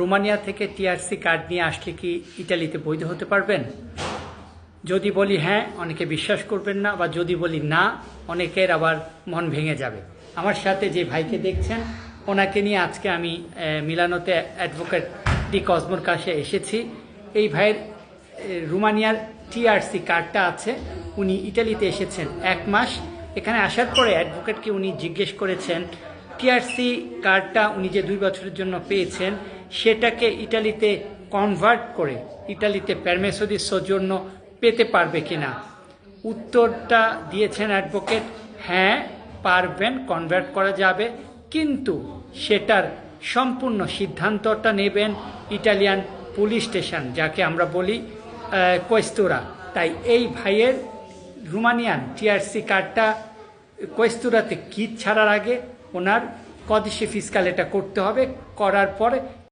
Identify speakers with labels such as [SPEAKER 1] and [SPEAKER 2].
[SPEAKER 1] Romania থেকে TRC card নিয়ে আসলে কি ইটালিতে বৈধ হতে পারবেন? যদি বলি হ্যাঁ অনেকে বিশ্বাস করবেন না, বা যদি বলি না, অনেকের আবার মন ভেঙে যাবে। আমার সাথে যে ভাইকে দেখছেন, ওনাকে নিয়ে আজকে আমি মিলানোতে অ্যাডভোকেট ডি কসমোর কাছে এসেছি। এই ভাইয়ের রোমানিয়ার টিআরসি কার্ডটা আছে, উনি ইটালিতে এসেছেন এক মাস। এখানে আসার পরে অ্যাডভোকেটকে উনি জিজ্ঞেস করেছেন টিআরসি কার্ডটা উনি যে দুই বছরের জন্য পেয়েছেন, সেটাকে ইটালিতে কনভার্ট করে, ইটালিতে প্যারমেসোদির সৌজন্য পেতে পারবে কিনা? উত্তরটা দিয়েছেন অ্যাডভোকেট হ্যাঁ পারবেন কনভার্ট করা যাবে, কিন্তু সেটার সম্পূর্ণ সিদ্ধান্তটা নেবেন ইটালিয়ান পুলিশ স্টেশন, যাকে আমরা বলি কোয়েস্তুরা তাই এই ভাইয়ের রোমানিয়ান টিআরসি কার্ডটা কোয়েস্তুরাতে কিট ছাড়ার আগে ওনার কদিশে ফিসকাল এটা করতে হবে করার পরে